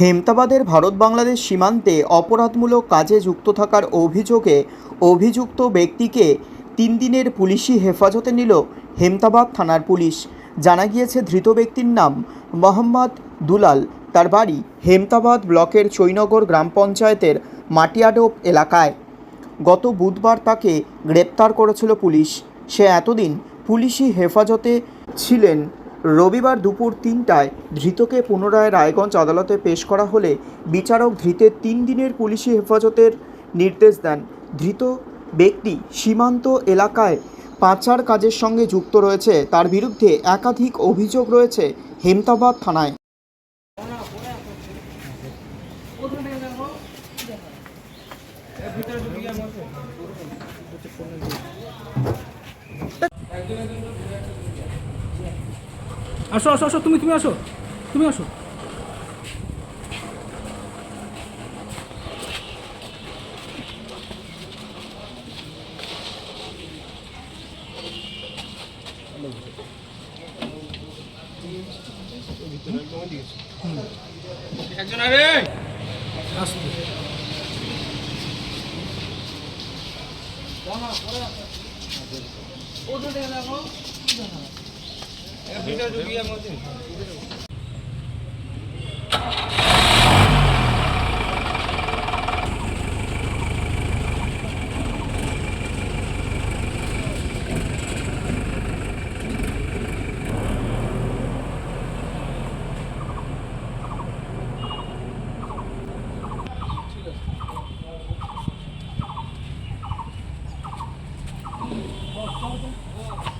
হেমতাবাদের ভারত বাংলাদেশ সীমান্তে অপরাধমূলক কাজে যুক্ত থাকার অভিযোগে অভিযুক্ত ব্যক্তিকে তিন দিনের পুলিশি হেফাজতে নিল হেমতাবাদ থানার পুলিশ। জানা গিয়েছে, ধৃত ব্যক্তির নাম মোহাম্মদ দুলাল। তার বাড়ি হেমতাবাদ ব্লকের চৈনগর গ্রাম পঞ্চায়েতের মাটিয়াডোপ এলাকায়। গত বুধবার তাকে গ্রেপ্তার করেছিল পুলিশ। সে এতদিন পুলিশি হেফাজতে ছিলেন রবিবার দুপুর তিনটায় ধৃতকে পুনরায় রায়গঞ্জ আদালতে পেশ করা হলে বিচারক ধৃতের তিন দিনের পুলিশি হেফাজতের নির্দেশ দেন। ধৃত ব্যক্তি সীমান্ত এলাকায় পাচার কাজের সঙ্গে যুক্ত রয়েছে। তার বিরুদ্ধে একাধিক অভিযোগ রয়েছে হেমতাবাদ থানায়। আসো আসো আসো তুমি তুমি আসো তুমি আসো। একজন আরে। আসবে ওদের দেখো। બીજા જુગીયામાંથી Oh,